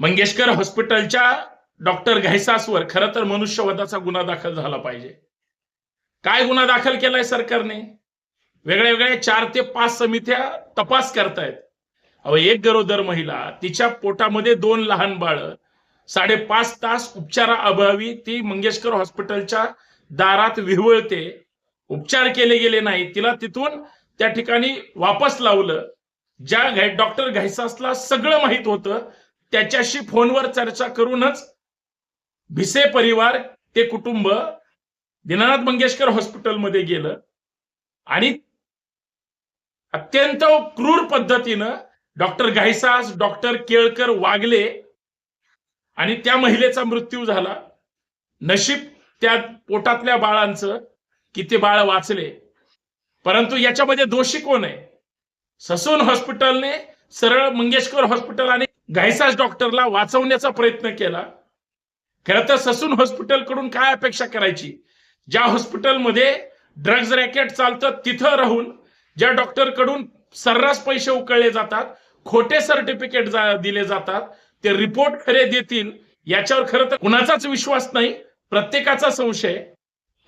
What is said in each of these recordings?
मंगेशकर हॉस्पिटलच्या डॉक्टर घायसासवर खरं तर मनुष्यवधाचा गुन्हा दाखल झाला पाहिजे. काय गुन्हा दाखल केलाय सरकारने? वेगळ्या वेगळ्या चार ते पाच समित्या तपास करतायत. अहो एक गरोदर महिला तिच्या पोटामध्ये दोन लहान बाळ साडेपाच तास उपचाराअभावी ती मंगेशकर हॉस्पिटलच्या दारात विहवळते. उपचार केले गेले नाही तिला तिथून त्या ठिकाणी वापस लावलं. ज्या घाय डॉक्टर घायसासला सगळं माहीत होतं त्याच्याशी फोनवर चर्चा करूनच भिसे परिवार ते कुटुंब दीनानाथ मंगेशकर हॉस्पिटलमध्ये गेलं. आणि अत्यंत क्रूर पद्धतीनं डॉक्टर घायसास डॉक्टर केळकर वागले आणि त्या महिलेचा मृत्यू झाला. नशीब त्या पोटातल्या बाळांचं की ते बाळ वाचले. परंतु याच्यामध्ये दोषी कोण आहे? ससून हॉस्पिटलने सरळ मंगेशकर हॉस्पिटल आणि घायसास डॉक्टरला वाचवण्याचा प्रयत्न केला. खरं तर ससून हॉस्पिटलकडून काय अपेक्षा करायची? ज्या हॉस्पिटलमध्ये ड्रग्ज रॅकेट चालतं तिथं राहून ज्या डॉक्टरकडून सर्रास पैसे उकळले जातात खोटे सर्टिफिकेट दिले जातात ते रिपोर्ट खरे देतील याच्यावर खरं तर कुणाचाच विश्वास नाही प्रत्येकाचा संशय.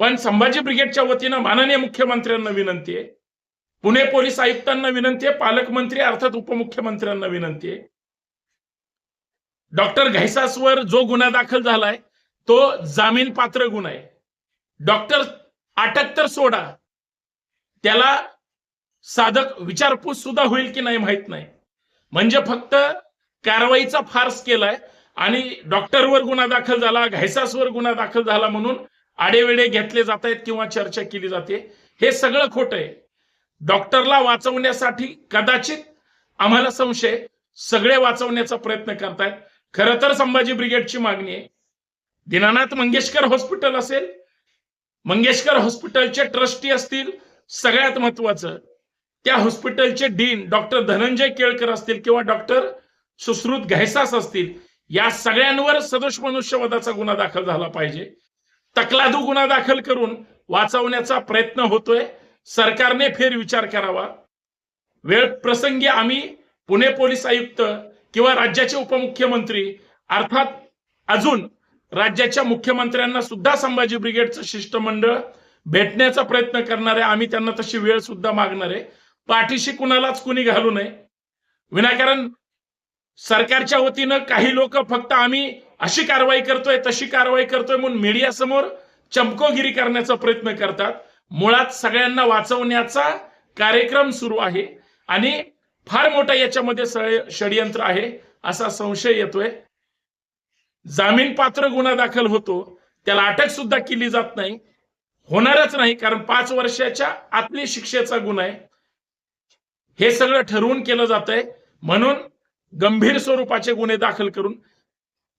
पण संभाजी ब्रिगेडच्या वतीनं माननीय मुख्यमंत्र्यांना विनंती आहे. पुणे पोलीस आयुक्तांना विनंती आहे पालकमंत्री अर्थात उपमुख्यमंत्र्यांना विनंती आहे. डॉक्टर घैसासवर जो गुन्हा दाखल झालाय तो जामीन पात्र गुन्हा आहे. डॉक्टर अटक तर सोडा. त्याला साधक विचारपूस सुद्धा होईल की नाही माहीत नाही. म्हणजे फक्त कारवाईचा फार्स केलाय आणि डॉक्टरवर गुन्हा दाखल झाला घायसासवर गुन्हा दाखल झाला म्हणून आडेवेडे घेतले जात आहेत किंवा चर्चा केली जाते. हे सगळं खोटं आहे. डॉक्टरला वाचवण्यासाठी कदाचित आम्हाला संशय सगळे वाचवण्याचा प्रयत्न करतायत. खर तर संभाजी ब्रिगेडची मागणी आहे. दीनानाथ मंगेशकर हॉस्पिटल असेल मंगेशकर हॉस्पिटलचे ट्रस्टी असतील सगळ्यात महत्वाचं त्या हॉस्पिटलचे डीन डॉक्टर धनंजय केळकर असतील किंवा डॉक्टर सुश्रुत घैसास असतील या सगळ्यांवर सदोष मनुष्यवधाचा गुन्हा दाखल झाला पाहिजे. तकलादू गुन्हा दाखल करून वाचवण्याचा प्रयत्न होतोय. सरकारने फेर विचार करावा. वेळ प्रसंगी आम्ही पुणे पोलीस आयुक्त किंवा राज्याचे उपमुख्यमंत्री अर्थात अजून राज्याच्या मुख्यमंत्र्यांना सुद्धा संभाजी ब्रिगेडचं शिष्टमंडळ भेटण्याचा प्रयत्न करणार आहे आम्ही त्यांना तशी वेळ सुद्धा मागणार आहे. पाठीशी कुणालाच कुणी घालू नये. विनाकारण सरकारच्या वतीनं काही लोक फक्त आम्ही अशी कारवाई करतोय तशी कारवाई करतोय म्हणून मीडियासमोर चमकोगिरी करण्याचा प्रयत्न करतात. मुळात सगळ्यांना वाचवण्याचा कार्यक्रम सुरू आहे. आणि फार मोठा याच्यामध्ये षडयंत्र आहे असा संशय येतोय. जामीन पात्र गुन्हा दाखल होतो त्याला अटक सुद्धा केली जात नाही होणारच नाही कारण पाच वर्षाच्या आतली शिक्षेचा गुन्हा आहे. हे सगळं ठरवून केलं जात आहे म्हणून गंभीर स्वरूपाचे गुन्हे दाखल करून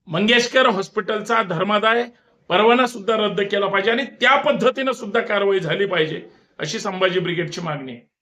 मंगेशकर हॉस्पिटलचा धर्मादाय परवाना सुद्धा रद्द केला पाहिजे आणि त्या पद्धतीनं सुद्धा कारवाई झाली पाहिजे अशी संभाजी ब्रिगेडची मागणी आहे.